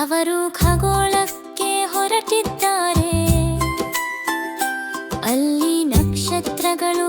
ಅವರು ಖಗೋಳಕ್ಕೆ ಹೊರಟಿದ್ದಾರೆ. ಅಲ್ಲಿ ನಕ್ಷತ್ರಗಳು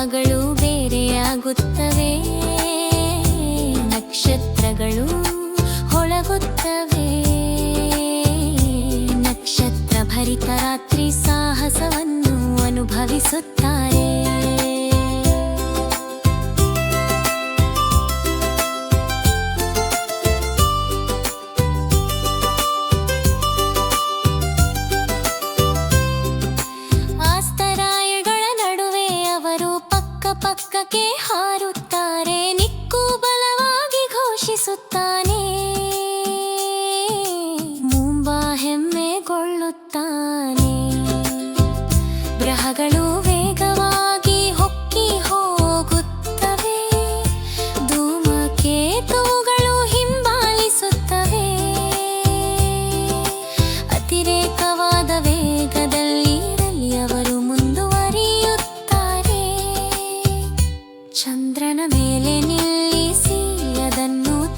ಉಪಗ್ರಹಗಳು ಬೇರೆಯಾಗುತ್ತವೆ. ನಕ್ಷತ್ರಗಳು ಹೊಳಗುತ್ತವೆ. ನಕ್ಷತ್ರ ಭರಿತ ರಾತ್ರಿ ಸಾಹಸವನ್ನು ಅನುಭವಿಸುತ್ತಾರೆ ಹೆಮ್ಮೆಗೊಳ್ಳುತ್ತಾನೆ ಗ್ರಹಗಳು ವೇಗವಾಗಿ ಹೊಕ್ಕಿ ಹೋಗುತ್ತವೆ. ಧೂಮಕೇತುಗಳು ಹಿಂಬಾಲಿಸುತ್ತವೆ. ಅತಿರೇಕವಾದ ವೇಗದಲ್ಲಿ ಅವರು ಮುಂದುವರಿಯುತ್ತಾರೆ. ಚಂದ್ರನ ಮೇಲೆ ನಿಲ್ಲಿಸಿ ಅದನ್ನು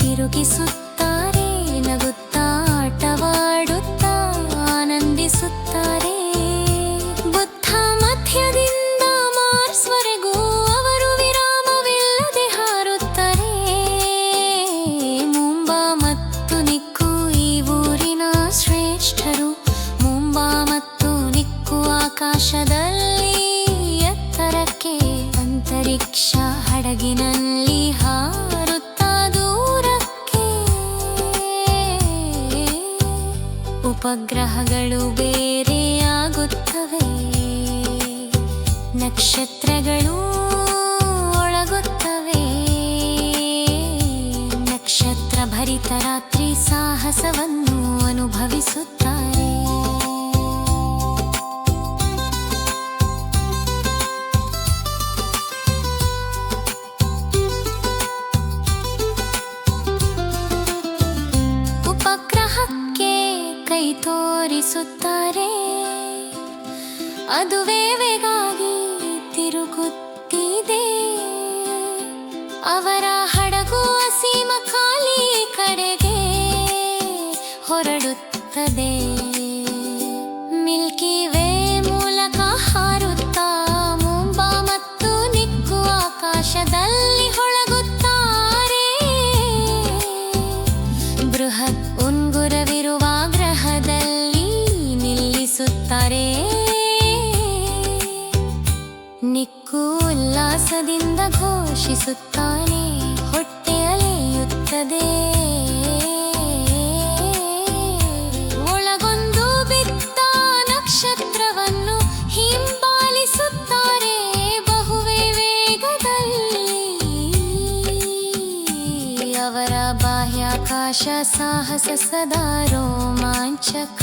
ಆಕಾಶದಲ್ಲಿ ಎತ್ತರಕ್ಕೆ ಅಂತರಿಕ್ಷ ಹಡಗಿನಲ್ಲಿ ಹಾರುತ್ತ ದೂರಕ್ಕೆ. ಉಪಗ್ರಹಗಳು ಬೇರೆಯಾಗುತ್ತವೆ. ನಕ್ಷತ್ರಗಳು ಒಳಗುತ್ತವೆ. ನಕ್ಷತ್ರ ಭರಿತ ರಾತ್ರಿ ಸಾಹಸವನ್ನು ಅನುಭವಿಸುತ್ತಾರೆ. ಅದುವೇ ವೇಗಾಗಿ ತಿರುಗುತ್ತಿದೆ. ಅವರ ಹಡಗು ಅಸೀಮ ಖಾಲಿ ಕಡೆಗೆ ಹೊರಡುತ್ತದೆ. ಮಿಲ್ಕಿ ವೇ ಘೋಷಿಸುತ್ತಾನೆ ಹೊಟ್ಟೆ ಅಲೆಯುತ್ತದೆ. ಒಳಗೊಂದು ಬಿತ್ತ ನಕ್ಷತ್ರವನ್ನು ಹಿಂಬಾಲಿಸುತ್ತಾರೆ ಬಹುವೇ ವೇಗದಲ್ಲಿ. ಅವರ ಬಾಹ್ಯಾಕಾಶ ಸಾಹಸ ಸದಾ ರೋಮಾಂಚಕ.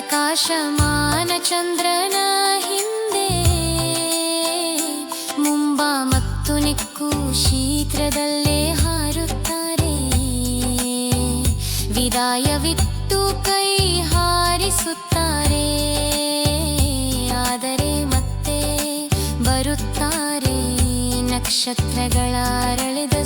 ಪ್ರಕಾಶಮಾನ ಚಂದ್ರನ ಹಿಂದೆ ಮುಂಬಾ ಮತ್ತು ನಿಕ್ಕು ಶೀಘ್ರದಲ್ಲೇ ಹಾರುತ್ತಾರೆ. ವಿದಾಯವಿತ್ತು ಕೈ ಹಾರಿಸುತ್ತಾರೆ. ಆದರೆ ಮತ್ತೆ ಬರುತ್ತಾರೆ. ನಕ್ಷತ್ರಗಳ ಅರಳಿದ